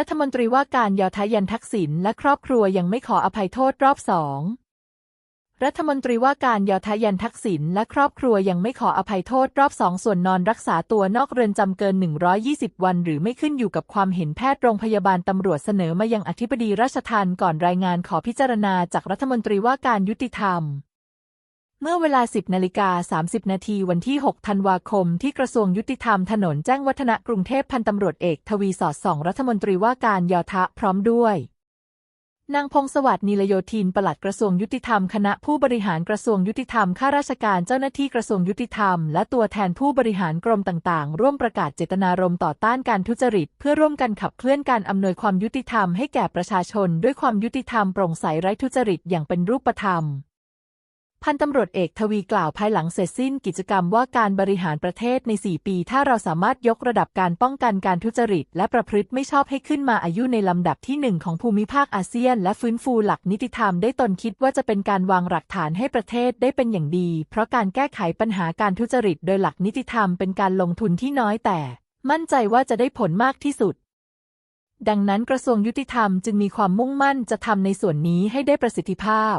รัฐมนตรีว่าการยอทายันทักษิณและครอบครัวยังไม่ขออภัยโทษรอบสองรัฐมนตรีว่าการยอทายันทักษิณและครอบครัวยังไม่ขออภัยโทษรอบสองส่วนนอนรักษาตัวนอกเรือนจำเกิน 120 วัน หรือไม่ขึ้นอยู่กับความเห็นแพทย์โรงพยาบาลตำรวจเสนอมายังอธิบดีราชทัณฑ์ก่อนรายงานขอพิจารณาจากรัฐมนตรีว่าการยุติธรรม มื่อเวลา 10นาฬิกา30 นาทีวันที่ 6 ธันวาคม ที่กระทรวงยุติธรรมถนนแจ้งวัฒนะกรุงเทพพันตำรวจเอกทวีสอดส่องรัฐมนตรีว่าการยอทะพร้อมด้วย นางพงศวัสดิ์นีลโยธินปลัดกระทรวงยุติธรรมคณะผู้บริหารกระทรวงยุติธรรมข้าราชการเจ้าหน้าที่กระทรวงยุติธรรม และตัวแทนผู้บริหารกรมต่างๆ ร่วมประกาศเจตนารมณ์ต่อต้านการทุจริต เพื่อร่วมกันขับเคลื่อนการอำนวยความยุติธรรมให้แก่ประชาชน ด้วยความยุติธรรมโปร่งใสไร้ทุจริตอย่างเป็นรูปธรรม พันตำรวจเอกทวีกล่าวภายหลังเสร็จสิ้นกิจกรรมว่าการบริหารประเทศใน 4 ปี ถ้าเราสามารถยกระดับการป้องกันการทุจริต และประพฤติไม่ชอบให้ขึ้นมาอายุในลำดับที่หนึ่งของภูมิภาคอาเซียน และฟื้นฟูหลักนิติธรรมได้ตนคิดว่าจะเป็นการวางหลักฐานให้ประเทศได้เป็นอย่างดี เพราะการแก้ไขปัญหาการทุจริต โดยหลักนิติธรรมเป็นการลงทุนที่น้อยแต่ มั่นใจว่าจะได้ผลมากที่สุดดังนั้นกระทรวงยุติธรรมจึงมีความมุ่งมั่นจะทำในส่วนนี้ให้ได้ประสิทธิภาพ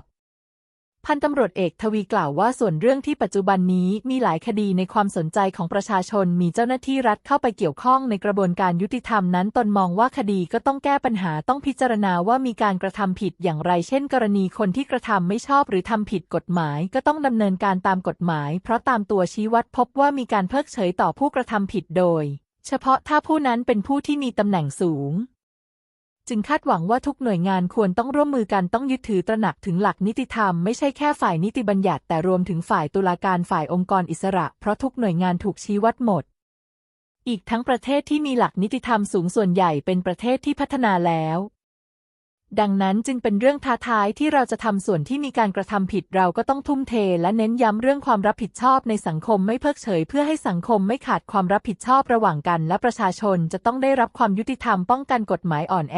พันตำรวจเอกทวีกล่าวว่าส่วนเรื่องที่ปัจจุบันนี้มีหลายคดีในความสนใจของประชาชนมีเจ้าหน้าที่รัฐเข้าไปเกี่ยวข้องในกระบวนการยุติธรรมนั้นตนมองว่าคดีก็ต้องแก้ปัญหาต้องพิจารณาว่ามีการกระทำผิดอย่างไร เช่น กรณีคนที่กระทำไม่ชอบหรือทำผิดกฎหมาย ก็ต้องดำเนินการตามกฎหมาย เพราะตามตัวชี้วัดพบว่ามีการเพิกเฉยต่อผู้กระทำผิดโดย เฉพาะถ้าผู้นั้นเป็นผู้ที่มีตำแหน่งสูง จึงคาดหวังว่าทุกหน่วยงานควรต้องร่วมมือกันต้องยึดถือตระหนักถึงหลักนิติธรรมไม่ใช่แค่ฝ่ายนิติบัญญัติแต่รวมถึงฝ่ายตุลาการฝ่ายองค์กรอิสระ เพราะทุกหน่วยงานถูกชี้วัดหมด อีกทั้งประเทศที่มีหลักนิติธรรมสูงส่วนใหญ่เป็นประเทศที่พัฒนาแล้ว ดังนั้นจึงเป็นเรื่องท้าทายที่เราจะทำส่วนที่มีการกระทำผิดเราก็ต้องทุ่มเท และเน้นย้ำเรื่องความรับผิดชอบในสังคมไม่เพิกเฉย เพื่อให้สังคมไม่ขาดความรับผิดชอบระหว่างกัน และประชาชนจะต้องได้รับความยุติธรรมป้องกันกฎหมายอ่อนแอ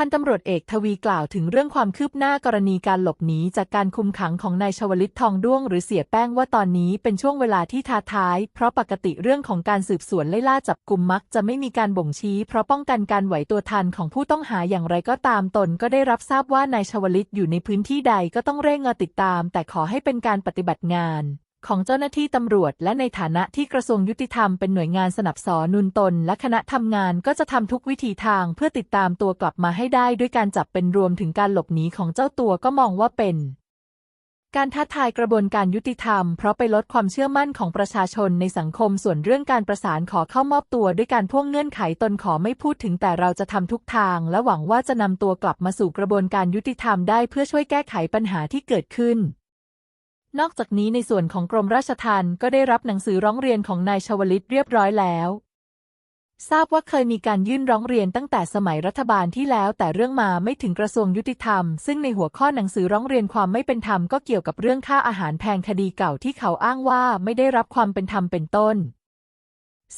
พันตำรวจเอกทวีกล่าวถึงเรื่องความคืบหน้ากรณีการหลบหนีจากการคุมขังของนายชวลิตทองด้วง หรือเสียแป้งว่าตอนนี้เป็นช่วงเวลาที่ท้าทาย เพราะปกติเรื่องของการสืบสวนไล่ล่าจับกลุ่มมักจะไม่มีการบ่งชี้ เพราะป้องกันการไหวตัวทันของผู้ต้องหาอย่างไรก็ตามตน ก็ได้รับทราบว่านายชวลิตอยู่ในพื้นที่ใดก็ต้องเร่งเงติดตาม แต่ขอให้เป็นการปฏิบัติงาน ของเจ้าหน้าที่ตำรวจ และในฐานะที่กระทรวงยุติธรรมเป็นหน่วยงานสนับสนุนตน และคณะทำงานก็จะทำทุกวิธีทางเพื่อติดตามตัวกลับมาให้ได้ด้วยการจับเป็นรวมถึงการหลบหนีของเจ้าตัวก็มองว่าเป็นการท้าทายกระบวนการยุติธรรม เพราะไปลดความเชื่อมั่นของประชาชนในสังคมส่วนเรื่องการประสานขอเข้ามอบตัวด้วยการพ่วงเงื่อนไขตนขอไม่พูดถึงแต่เราจะทำทุกทาง และหวังว่าจะนำตัวกลับมาสู่กระบวนการยุติธรรมได้เพื่อช่วยแก้ไขปัญหาที่เกิดขึ้น นอกจากนี้ในส่วนของกรมราชทัณฑ์ก็ได้รับหนังสือร้องเรียนของนายชวลิตเรียบร้อยแล้ว ทราบว่าเคยมีการยื่นร้องเรียนตั้งแต่สมัยรัฐบาลที่แล้ว แต่เรื่องมาไม่ถึงกระทรวงยุติธรรม ซึ่งในหัวข้อหนังสือร้องเรียนความไม่เป็นธรรมก็เกี่ยวกับเรื่องค่าอาหารแพงคดีเก่าที่เขาอ้างว่าไม่ได้รับความเป็นธรรมเป็นต้น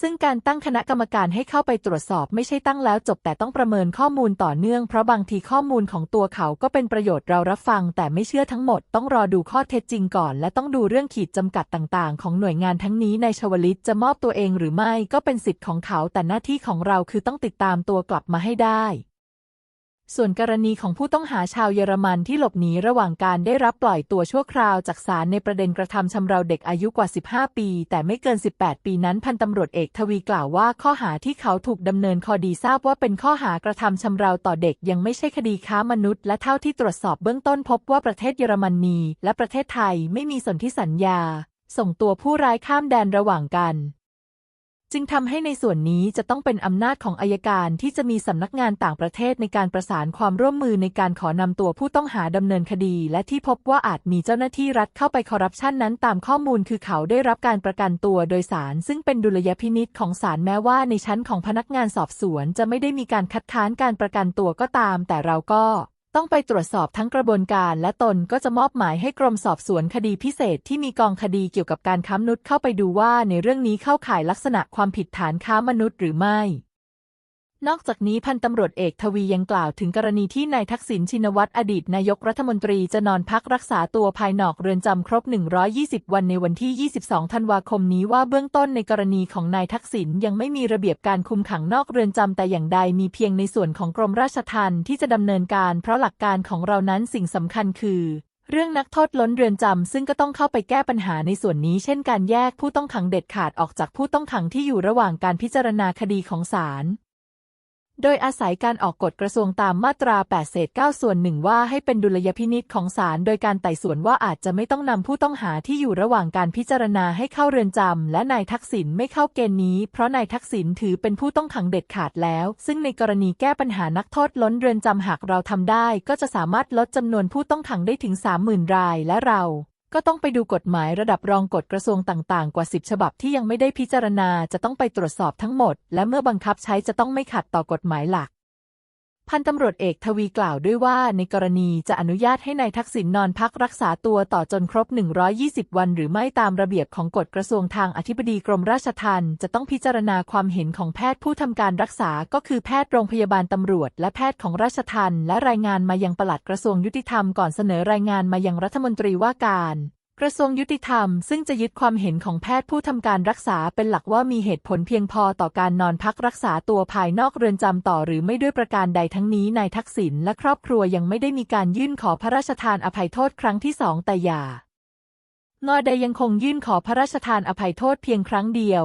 ซึ่งการตั้งคณะกรรมการให้เข้าไปตรวจสอบไม่ใช่ตั้งแล้วจบแต่ต้องประเมินข้อมูลต่อเนื่องเพราะบางทีข้อมูลของตัวเขาก็เป็นประโยชน์เรารับฟัง แต่ไม่เชื่อทั้งหมดต้องรอดูข้อเท็จจริงก่อน และต้องดูเรื่องขีดจำกัดต่างๆ ของหน่วยงานทั้งนี้ในชวลิตจะมอบตัวเองหรือไม่ก็เป็นสิทธิ์ของเขา แต่หน้าที่ของเราคือต้องติดตามตัวกลับมาให้ได้ ส่วนกรณีของผู้ต้องหาชาวเยอรมันที่หลบหนีระหว่างการได้รับปล่อยตัวชั่วคราวจากศาลในประเด็นกระทำชำเราเด็กอายุกว่า 15 ปี แต่ไม่เกิน 18 ปีนั้นพันตำรวจเอกทวีกล่าวว่าข้อหาที่เขาถูกดำเนินคดีทราบว่าเป็นข้อหากระทำชำเราต่อเด็กยังไม่ใช่คดีค้ามนุษย์ และเท่าที่ตรวจสอบเบื้องต้นพบว่าประเทศเยอรมนีและประเทศไทยไม่มีสนธิสัญญา ส่งตัวผู้ร้ายข้ามแดนระหว่างกัน จึงทำให้ในส่วนนี้จะต้องเป็นอำนาจของอายการที่จะมีสำนักงานต่างประเทศในการประสานความร่วมมือในการขอนำตัวผู้ต้องหาดำเนินคดี และที่พบว่าอาจมีเจ้าหน้าที่รัฐเข้าไปคอร์รัปชันนั้นตามข้อมูลคือเขาได้รับการประกันตัวโดยศาลซึ่งเป็นดุลยพินิษของศาลแม้ว่าในชั้นของพนักงานสอบสวน จะไม่ได้มีการคัดค้านการประกันตัวก็ตาม แต่เราก็ ต้องไปตรวจสอบทั้งกระบวนการและตนก็จะมอบหมายให้กรมสอบสวนคดีพิเศษที่มีกองคดีเกี่ยวกับการค้ามนุษย์เข้าไปดูว่าในเรื่องนี้เข้าข่ายลักษณะความผิดฐานค้ามนุษย์หรือไม่ นอกจากนี้พันตำรวจเอกทวียังกล่าวถึงกรณีที่นายทักษิณชินวัตรอดีตนายกรัฐมนตรีจะนอนพักรักษาตัวภายนอกเรือนจำครบ 120 วันในวันที่ 22 ธันวาคมนี้ว่าเบื้องต้นในกรณีของนายทักษิณยังไม่มีระเบียบการคุมขังนอกเรือนจำแต่อย่างใดมีเพียงในส่วนของกรมราชทัณฑ์ที่จะดำเนินการเพราะหลักการของเรานั้นสิ่งสำคัญคือเรื่องนักโทษล้นเรือนจำซึ่งก็ต้องเข้าไปแก้ปัญหาในส่วนนี้ เช่นการแยกผู้ต้องขังเด็ดขาดออกจากผู้ต้องขังที่อยู่ระหว่างการพิจารณาคดีของศาล โดยอาศัยการออกกฎกระทรวงตามมาตรา 8 เศษ 9 ส่วนหนึ่งว่าให้เป็นดุลยพินิษของศาลโดยการไต่สวนว่าอาจจะไม่ต้องนำผู้ต้องหาที่อยู่ระหว่างการพิจารณาให้เข้าเรือนจำและนายทักษิณไม่เข้าเกณฑ์นี้ เพราะนายทักษิณถือเป็นผู้ต้องขังเด็ดขาดแล้ว ซึ่งในกรณีแก้ปัญหานักโทษล้นเรือนจำหากเราทำได้ ก็จะสามารถลดจำนวนผู้ต้องขังได้ถึง 30,000 รายและเรา ก็ต้องไปดูกฎหมายระดับรองกฎกระทรวงต่างๆ กว่า 10 ฉบับที่ยังไม่ได้พิจารณาจะต้องไปตรวจสอบทั้งหมด และเมื่อบังคับใช้จะต้องไม่ขัดต่อกฎหมายหลัก พันตำรวจเอกทวีกล่าวด้วยว่าในกรณีจะอนุญาตให้ในายทักษิณนอนพักรักษาตัวต่อจนครบ 120 วัน หรือไม่ตามระเบียบของกฎกระทรวงทางอธิบดีกรมราชทัณฑ์จะต้องพิจารณาความเห็นของแพทย์ผู้ทำการรักษาก็คือแพทย์โรงพยาบาลตำรวจ และแพทย์ของราชทัณฑ์และรายงานมายังปลัดกระทรวงยุติธรรมก่อนเสนอรายงานมายังรัฐมนตรีว่าการ กระทรวงยุติธรรมซึ่งจะยึดความเห็นของแพทย์ผู้ทำการรักษาเป็นหลักว่ามีเหตุผลเพียงพอต่อการนอนพักรักษาตัวภายนอกเรือนจำต่อหรือไม่ด้วยประการใดทั้งนี้นายทักษิณและครอบครัวยังไม่ได้มีการยื่นขอพระราชทานอภัยโทษครั้งที่สองแต่อย่างอใดยังคงยื่นขอพระราชทานอภัยโทษเพียงครั้งเดียว